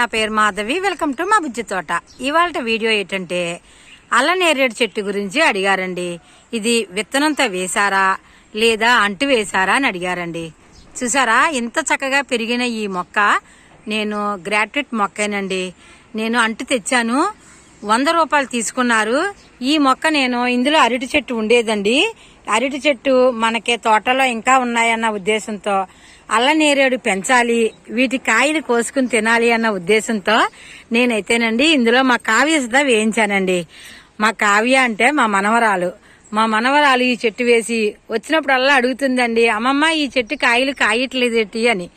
నా పేరు Madhavi. Welcome to మా బుజ్జి తోట. ఇవాళ వీడియో ఏంటంటే అల్లనేరేడు చెట్టు గురించి అడిగారండి. ఇది విత్తనంతో వేశారా లేదా అంటు వేశారా అని అడిగారండి. చూసారా ఇంత చక్కగా పెరిగిన ఈ మొక్క నేను గ్రాట్యుయేట్ మొక్కేనండి. నేను అంటు తెచ్చాను వంద రూపాయలు తీసుకున్నారు. ఈ మొక్క నేను ఇందులో అరటి చెట్టు ఉండేదండి. అరటి చెట్టు మనకి తోటలో ఇంకా ఉన్నాయన్న ఉద్దేశంతో అల్ల నేరేడు పెంచాలి వీటి కాయలు కోసుకుని తినాలి అన్న ఉద్దేశంతో నేనైతేనండి ఇందులో మా కావ్య సుధా వేయించానండి. మా కావ్య అంటే మా మనవరాలు. మా మనవరాలు ఈ చెట్టు వేసి వచ్చినప్పుడల్లా అడుగుతుందండి అమ్మమ్మ ఈ చెట్టు కాయలు కాయట్లేదేటి? అని.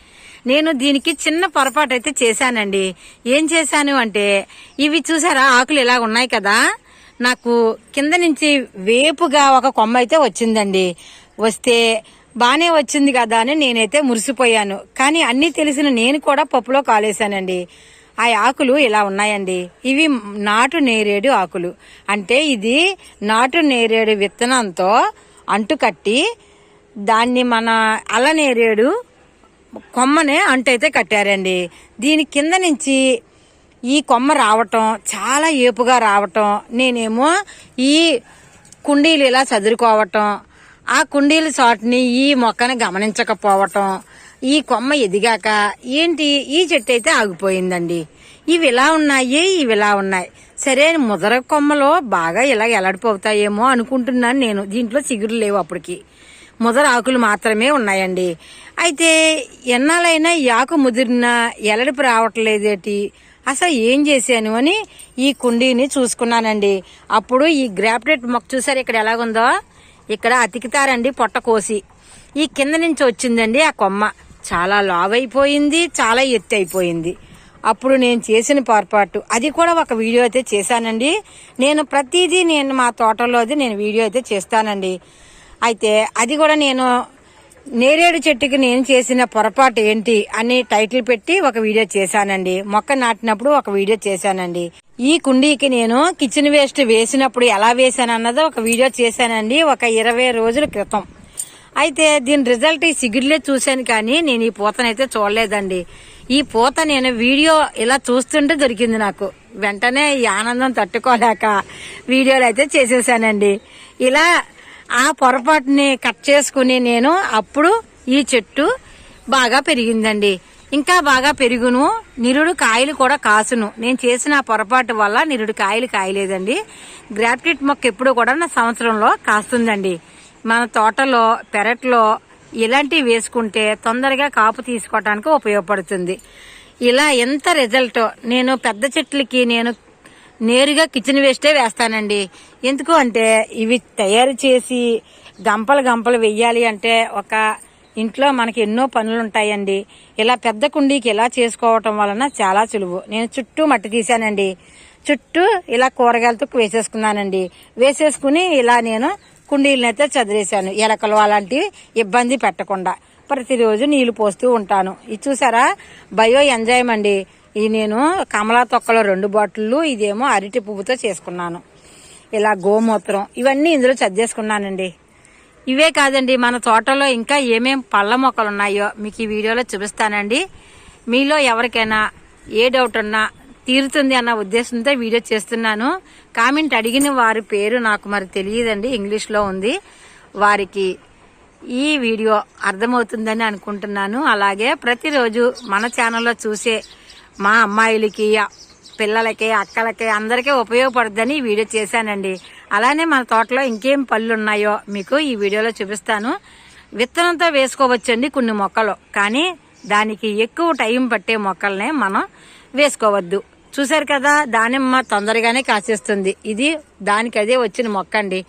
నేను దీనికి చిన్న పొరపాటు అయితే చేశానండి. ఏం చేశాను అంటే ఇవి చూసారా ఆకులు ఇలా ఉన్నాయి కదా? నాకు కింద నుంచి వేపుగా ఒక కొమ్మ అయితే వచ్చిందండి. వస్తే బానే వచ్చింది కదా అని నేనైతే మురిసిపోయాను. కానీ అన్నీ తెలిసిన నేను కూడా పప్పులో కాలేశానండి. ఆ ఆకులు ఇలా ఉన్నాయండి. ఇవి నాటు నేరేడు ఆకులు. అంటే ఇది నాటు నేరేడు విత్తనంతో అంటుకట్టి దాన్ని మన అల నేరేడు కొమ్మనే అంటైతే కట్టారండి. దీని కింద నుంచి ఈ కొమ్మ రావటం చాలా ఏపుగా రావటం నేనేమో ఈ కుండీలు ఇలా చదురుకోవటం ఆ కుండీల చాటుని ఈ మొక్కని గమనించకపోవటం ఈ కొమ్మ ఎదిగాక ఏంటి? ఈ చెట్టు అయితే ఆగిపోయిందండి. ఇవి ఇలా ఉన్నాయి ఇవి ఇలా ఉన్నాయి. సరే ముదర కొమ్మలో బాగా ఇలా ఎలాడిపోతాయేమో అనుకుంటున్నాను నేను. దీంట్లో చిగురు లేవు అప్పటికి. ముదర ఆకులు మాత్రమే ఉన్నాయండి. అయితే ఎన్నాళ్ళైనా ఈ ఆకు ముదిరినా ఎలడిపు రావట్లేదేటి? అసలు ఏం చేశాను అని ఈ కుండీని చూసుకున్నానండి. అప్పుడు ఈ గ్రాప్టెట్ మొక్క చూసారు ఇక్కడ ఎలాగుందో? ఇక్కడ అతికితారండి పొట్ట కోసి. ఈ కింద నుంచి వచ్చిందండి ఆ కొమ్మ. చాలా లావైపోయింది చాలా ఎత్తు అయిపోయింది అప్పుడు నేను చేసిన పొరపాటు. అది కూడా ఒక వీడియో అయితే చేశానండి. నేను ప్రతిదీ నేను మా తోటలోది నేను వీడియో అయితే చేస్తానండి. అయితే అది కూడా నేను నేరేడు చెట్టుకి నేను చేసిన పొరపాటు ఏంటి అని టైటిల్ పెట్టి ఒక వీడియో చేశానండి. మొక్క నాటినప్పుడు ఒక వీడియో చేశానండి. ఈ కుండీకి నేను కిచెన్ వేస్ట్ వేసినప్పుడు ఎలా వేశాను ఒక వీడియో చేశానండి ఒక ఇరవై రోజుల క్రితం. అయితే దీని రిజల్ట్ ఈ సిగిరిలే చూశాను కానీ నేను ఈ పూతనైతే చూడలేదండి. ఈ పూత నేను వీడియో ఇలా చూస్తుంటే దొరికింది నాకు. వెంటనే ఈ ఆనందం తట్టుకోలేక వీడియోలు అయితే చేసేసానండి. ఇలా ఆ పొరపాటుని కట్ చేసుకుని నేను అప్పుడు ఈ చెట్టు బాగా పెరిగిందండి. ఇంకా బాగా పెరుగును. నిరుడు కాయలు కూడా కాసును. నేను చేసిన పొరపాటు వల్ల నిరుడు కాయలు కాయలేదండి. గ్రాప్టిట్ మొక్క ఎప్పుడు కూడా నా సంవత్సరంలో కాస్తుందండి. మన తోటలో పెరట్లో ఇలాంటివి వేసుకుంటే తొందరగా కాపు తీసుకోవడానికి ఉపయోగపడుతుంది. ఇలా ఎంత రిజల్ట్? నేను పెద్ద చెట్లకి నేను నేరుగా కిచెన్ వేస్టే వేస్తానండి. ఎందుకు అంటే ఇవి తయారు చేసి గంపలు గంపలు వెయ్యాలి అంటే ఒక ఇంట్లో మనకి ఎన్నో పనులు ఉంటాయండి ఇలా పెద్ద కుండీకి ఇలా చేసుకోవటం వలన చాలా సులువు. నేను చుట్టూ మట్టి తీశానండి. చుట్టూ ఇలా కూరగాయలతో వేసేసుకున్నానండి. వేసేసుకుని ఇలా నేను కుండీలనైతే చదివేశాను ఎలకలు అలాంటివి ఇబ్బంది పెట్టకుండా. ప్రతిరోజు నీళ్ళు పోస్తూ ఉంటాను. ఇది చూసారా? బయో ఎంజాయ్ అండి. ఇది నేను కమలా తొక్కలో రెండు బాటిళ్ళు ఇదేమో అరటి పువ్వుతో చేసుకున్నాను. ఇలా గోమూత్రం. ఇవన్నీ ఇందులో చదివేసుకున్నానండి. ఇవే కాదండి మన తోటలో ఇంకా ఏమేం పళ్ళ మొక్కలు ఉన్నాయో మీకు ఈ వీడియోలో చూపిస్తానండి. మీలో ఎవరికైనా ఏ డౌట్ ఉన్నా తీరుతుంది అన్న ఉద్దేశంతో వీడియో చేస్తున్నాను. కామెంట్ అడిగిన వారి పేరు నాకు మరి తెలియదండి ఇంగ్లీష్లో ఉంది. వారికి ఈ వీడియో అర్థమవుతుందని అనుకుంటున్నాను. అలాగే ప్రతిరోజు మన ఛానల్లో చూసే మా అమ్మాయిలకి పిల్లలకి అక్కలకి అందరికీ ఉపయోగపడుతుందని ఈ వీడియో చేశానండి. అలానే మన తోటలో ఇంకేం పళ్ళు ఉన్నాయో మీకు ఈ వీడియోలో చూపిస్తాను. విత్తనంతో వేసుకోవచ్చండి కొన్ని మొక్కలు. కానీ దానికి ఎక్కువ టైం పట్టే మొక్కలనే మనం వేసుకోవద్దు. చూసారు కదా దానిమ్మ తొందరగానే కాసేస్తుంది. ఇది దానికి అదే వచ్చిన మొక్క అండి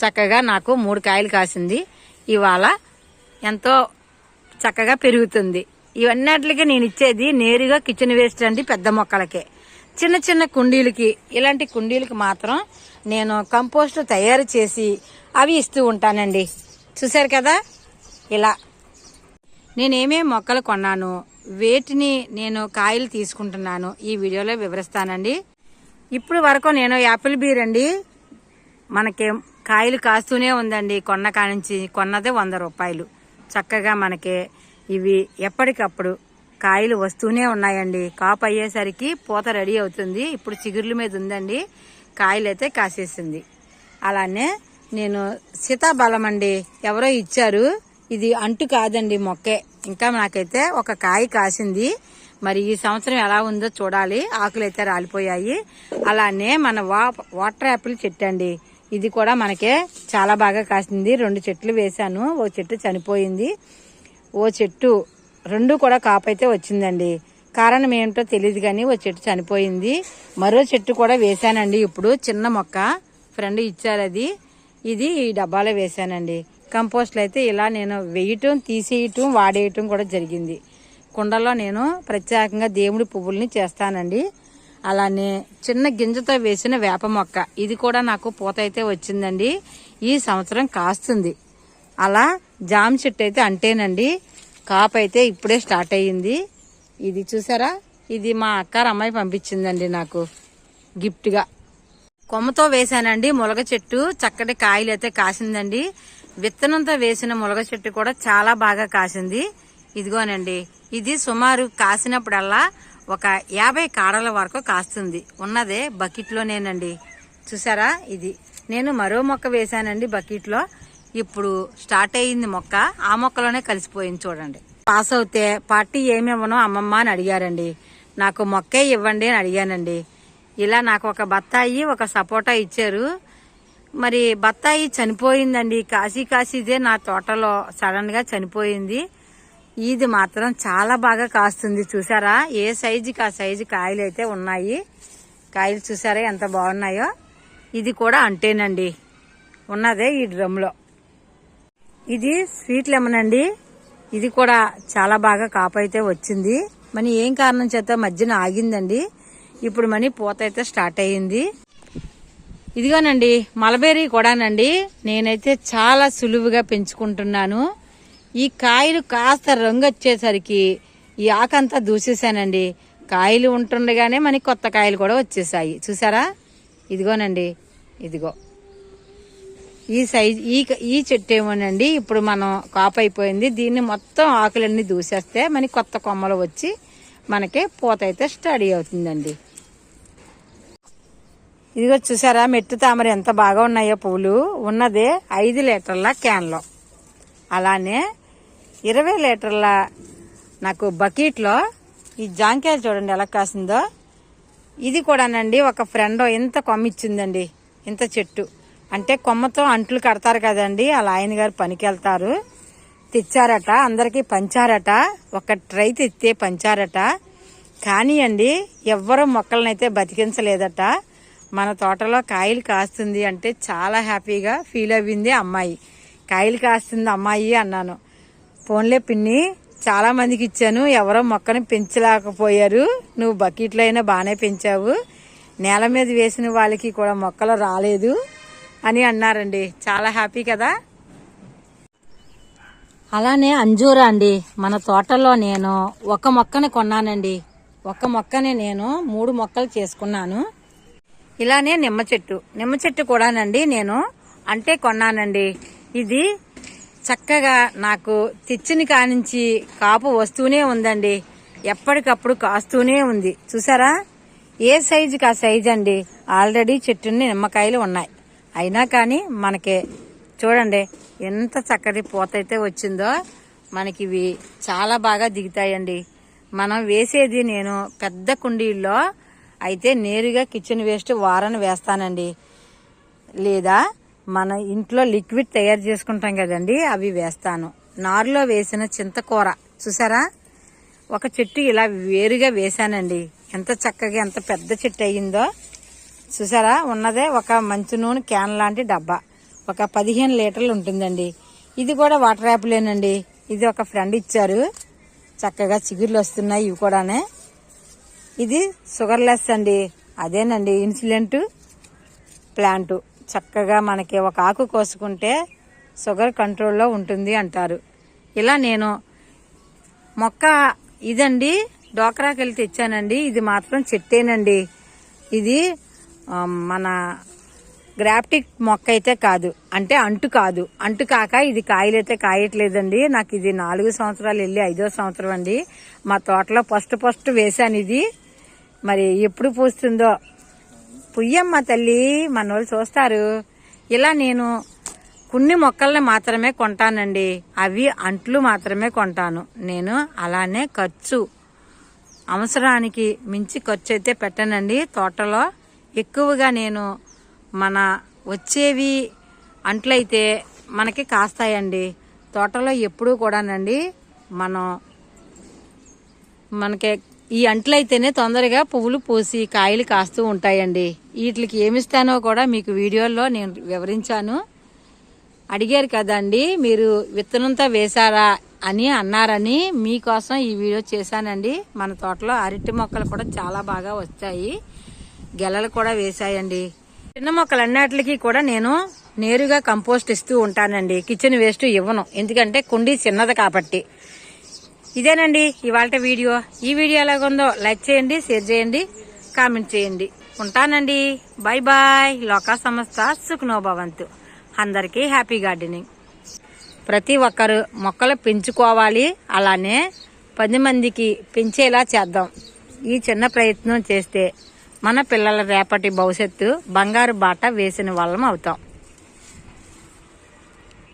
చక్కగా నాకు మూడు కాయలు కాసింది. ఇవాళ ఎంతో చక్కగా పెరుగుతుంది. ఇవన్నిటికి నేను ఇచ్చేది నేరుగా కిచెన్ వేస్ట్ అండి పెద్ద మొక్కలకే. చిన్న చిన్న కుండీలకి ఇలాంటి కుండీలకి మాత్రం నేను కంపోస్ట్ తయారు చేసి అవి ఇస్తూ ఉంటానండి. చూసారు కదా? ఇలా. నేనేమే మొక్కలు కొన్నాను. వేటిని నేను కాయలు తీసుకుంటున్నాను. ఈ వీడియోలో వివరిస్తానండి. ఇప్పుడు వరకు నేను యాపిల్ బీర్ అండి. మనకి కాయలు కాస్తూనే ఉందండి. కొన్న కానించి కొన్నదే వంద రూపాయలు. చక్కగా మనకి ఇవి ఎప్పటికప్పుడు కాయలు వస్తూనే ఉన్నాయండి. కాపు అయ్యేసరికి పూత రెడీ అవుతుంది. ఇప్పుడు చిగుర్ల మీద ఉందండి. కాయలు అయితే కాసేసింది. అలానే నేను సీతాబలం అండి. ఎవరో ఇచ్చారు. ఇది అంటు కాదండి మొక్కే. ఇంకా నాకైతే ఒక కాయ కాసింది. మరి ఈ సంవత్సరం ఎలా ఉందో చూడాలి. ఆకులు అయితే రాలిపోయాయి. అలానే మన వా వాటర్ యాపిల్ చెట్టు అండి. ఇది కూడా మనకే చాలా బాగా కాసింది. రెండు చెట్లు వేశాను. ఓ చెట్టు చనిపోయింది. ఓ చెట్టు రెండు కూడా కాపైతే వచ్చిందండి. కారణం ఏంటో తెలియదు కానీ ఓ చెట్టు చనిపోయింది. మరో చెట్టు కూడా వేశానండి. ఇప్పుడు చిన్న మొక్క ఫ్రెండ్ ఇచ్చారు అది. ఇది ఈ డబ్బాలో వేశానండి. కంపోస్ట్లు అయితే ఇలా నేను వేయటం తీసేయటం వాడేయటం కూడా జరిగింది. కుండలో నేను ప్రత్యేకంగా దేవుడి పువ్వుల్ని చేస్తానండి. అలానే చిన్న గింజతో వేసిన వేప మొక్క ఇది కూడా నాకు పూత అయితే వచ్చిందండి. ఈ సంవత్సరం కాస్తుంది. అలా జామ చెట్టు అయితే అంటేనండి కాపు అయితే ఇప్పుడే స్టార్ట్ అయ్యింది. ఇది చూసారా? ఇది మా అక్కార అమ్మాయి పంపించిందండి నాకు. గిఫ్ట్గా. కొమ్మతో వేసానండి ములగ చెట్టు. చక్కటి కాయలు అయితే కాసిందండి. విత్తనంతో వేసిన ములగ చెట్టు కూడా చాలా బాగా కాసింది. ఇదిగోనండి ఇది సుమారు కాసినప్పుడల్లా ఒక యాభై కాడల వరకు కాస్తుంది. ఉన్నదే బకెట్లోనేనండి. చూసారా ఇది? నేను మరో మొక్క వేశానండి బకెట్లో. ఇప్పుడు స్టార్ట్ అయ్యింది మొక్క. ఆ మొక్కలోనే కలిసిపోయింది చూడండి. పాస్ అవుతే పార్టీ ఏమి ఇవ్వను అమ్మమ్మ అని అడిగారండి. నాకు మొక్కే ఇవ్వండి అని అడిగానండి. ఇలా నాకు ఒక బత్తాయి ఒక సపోటా ఇచ్చారు. మరి బత్తాయి చనిపోయిందండి. కాశీ కాశీదే నా తోటలో సడన్గా చనిపోయింది. ఇది మాత్రం చాలా బాగా కాస్తుంది. చూసారా? ఏ సైజుకి ఆ సైజు కాయలు అయితే ఉన్నాయి? కాయలు చూసారా ఎంత బాగున్నాయో? ఇది కూడా అంటేనండి. ఉన్నదే ఈ డ్రమ్లో. ఇది స్వీట్ లెమన్ అండి. ఇది కూడా చాలా బాగా కాపైతే వచ్చింది. మని ఏం కారణం చేత మధ్యన ఆగిందండి. ఇప్పుడు మనీ పూత అయితే స్టార్ట్ అయ్యింది. ఇదిగోనండి మలబెర్రీ కూడానండి. నేనైతే చాలా సులువుగా పెంచుకుంటున్నాను. ఈ కాయలు కాస్త రంగు వచ్చేసరికి ఈ ఆకంతా దూసేసానండి. కాయలు ఉంటుండగానే మనకి కొత్త కాయలు కూడా వచ్చేసాయి. చూసారా? ఇదిగోనండి ఇదిగో. ఈ సైజ్ ఈ ఈ చెట్టు ఏమోనండి ఇప్పుడు మనం కాపు అయిపోయింది. దీన్ని మొత్తం ఆకులన్నీ దూసేస్తే మనకి కొత్త కొమ్మలు వచ్చి మనకి పూత అయితే స్టడీ అవుతుందండి. ఇదిగో చూసారా మెట్టు తామర ఎంత బాగా ఉన్నాయో పువ్వులు ఉన్నదే ఐదు లీటర్ల క్యాన్లో. అలానే ఇరవై లీటర్ల నాకు బకెట్లో ఈ జాంకాయ చూడండి ఎలా కాసిందో. ఇది కూడానండి ఒక ఫ్రెండ్ ఇంత కొమ్మ ఇచ్చిందండి ఇంత చెట్టు. అంటే కొమ్మతో అంట్లు కడతారు కదండి అలా ఆయన గారు పనికి వెళ్తారు తెచ్చారట అందరికీ పంచారట. ఒక ట్రై తెస్తే పంచారట. కానీ అండి ఎవ్వరూ మొక్కలనైతే బతికించలేదట. మన తోటలో కాయలు కాస్తుంది అంటే చాలా హ్యాపీగా ఫీల్ అయ్యింది అమ్మాయి. కాయలు కాస్తుంది అమ్మాయి అన్నాను. ఫోన్లే పిన్ని చాలా మందికి ఇచ్చాను. ఎవరో మొక్కని పెంచలేకపోయారు. నువ్వు బకెట్లో అయినా బాగానే పెంచావు. నేల మీద వేసిన వాళ్ళకి కూడా మొక్కలు రాలేదు. అని అన్నారండి. చాలా హ్యాపీ కదా? అలానే అంజూరా అండి. మన తోటలో నేను ఒక మొక్కని కొన్నానండి. ఒక మొక్కని నేను మూడు మొక్కలు చేసుకున్నాను. ఇలానే నిమ్మ చెట్టు. నిమ్మ చెట్టు కూడానండి నేను అంటే కొన్నానండి. ఇది చక్కగా నాకు తెచ్చిన కానించి కాపు వస్తూనే ఉందండి. ఎప్పటికప్పుడు కాస్తూనే ఉంది. చూసారా? ఏ సైజుకి ఆ సైజ్ అండి ఆల్రెడీ చెట్టుని నిమ్మకాయలు ఉన్నాయి. అయినా కానీ మనకి చూడండి ఎంత చక్కటి పూత అయితే వచ్చిందో మనకి ఇవి చాలా బాగా దిగుతాయండి. మనం వేసేది నేను పెద్ద కుండీల్లో అయితే నేరుగా కిచెన్ వేస్ట్ వారని వేస్తానండి. లేదా మన ఇంట్లో లిక్విడ్ తయారు చేసుకుంటాం కదండి అవి వేస్తాను. నారులో వేసిన చింతకూర చూసారా? ఒక చెట్టు ఇలా వేరుగా వేశానండి. ఎంత చక్కగా ఎంత పెద్ద చెట్టు అయ్యిందో చూసారా? ఉన్నదే ఒక మంచి నూనె క్యాన్ లాంటి డబ్బా. ఒక పదిహేను లీటర్లు ఉంటుందండి. ఇది కూడా వాటర్ యాప్లేనండి. ఇది ఒక ఫ్రెండ్ ఇచ్చారు. చక్కగా చిగుర్లు వస్తున్నాయి ఇవి కూడానే. ఇది షుగర్లెస్ అండి. అదేనండి ఇన్సులెంట్ ప్లాంట్. చక్కగా మనకి ఒక ఆకు కోసుకుంటే షుగర్ కంట్రోల్లో ఉంటుంది అంటారు. ఇలా నేను మొక్క ఇదండి డోక్రాకి వెళ్ళి తెచ్చానండి. ఇది మాత్రం చెట్టేనండి. ఇది మన గ్రాఫ్టిక్ మొక్క అయితే కాదు. అంటే అంటు కాదు. అంటు కాక ఇది కాయలైతే కాయట్లేదండి. నాకు ఇది నాలుగు సంవత్సరాలు వెళ్ళి ఐదో సంవత్సరం అండి. మా తోటలో ఫస్ట్ ఫస్ట్ వేశాను ఇది. మరి ఎప్పుడు పూస్తుందో? పుయ్యమ్మ తల్లి మన వాళ్ళు చూస్తారు. ఇలా నేను కొన్ని మొక్కల్ని మాత్రమే కొంటానండి. అవి అంట్లు మాత్రమే కొంటాను. నేను అలానే ఖర్చు. అవసరానికి మించి ఖర్చు అయితే పెట్టనండి తోటలో. ఎక్కువగా నేను మన వచ్చేవి అంట్లయితే మనకి కాస్తాయండి. తోటలో ఎప్పుడూ కూడానండి మనం మనకి ఈ అంట్లయితేనే తొందరగా పువ్వులు పూసి కాయలు కాస్తూ ఉంటాయండి. వీటికి ఏమిస్తానో కూడా మీకు వీడియోలో నేను వివరించాను. అడిగారు కదండి మీరు విత్తనంతో వేశారా అని అన్నారని మీకోసం ఈ వీడియో చేశానండి. మన తోటలో అరటి మొక్కలు కూడా చాలా బాగా వచ్చాయి గెలలు కూడా వేశాయండి. చిన్న మొక్కలు అన్నిటికీ కూడా నేను నేరుగా కంపోస్ట్ ఇస్తూ ఉంటానండి. కిచెన్ వేస్ట్ ఇవ్వను. ఎందుకంటే కుండీ చిన్నది కాబట్టి. ఇదేనండి ఇవాళ వీడియో. ఈ వీడియో ఎలాగుందో లైక్ చేయండి షేర్ చేయండి కామెంట్ చేయండి. ఉంటానండి. Bye bye. లోకా సంస్థ సుఖనోభవంతు. అందరికీ హ్యాపీ గార్డెనింగ్. ప్రతి ఒక్కరు మొక్కలు పెంచుకోవాలి. అలానే పది మందికి పెంచేలా చేద్దాం. ఈ చిన్న ప్రయత్నం చేస్తే మన పిల్లల రేపటి భవిష్యత్తు బంగారు బాట వేసిన వాళ్ళం అవుతాం.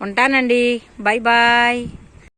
ఉంటానండి. Bye bye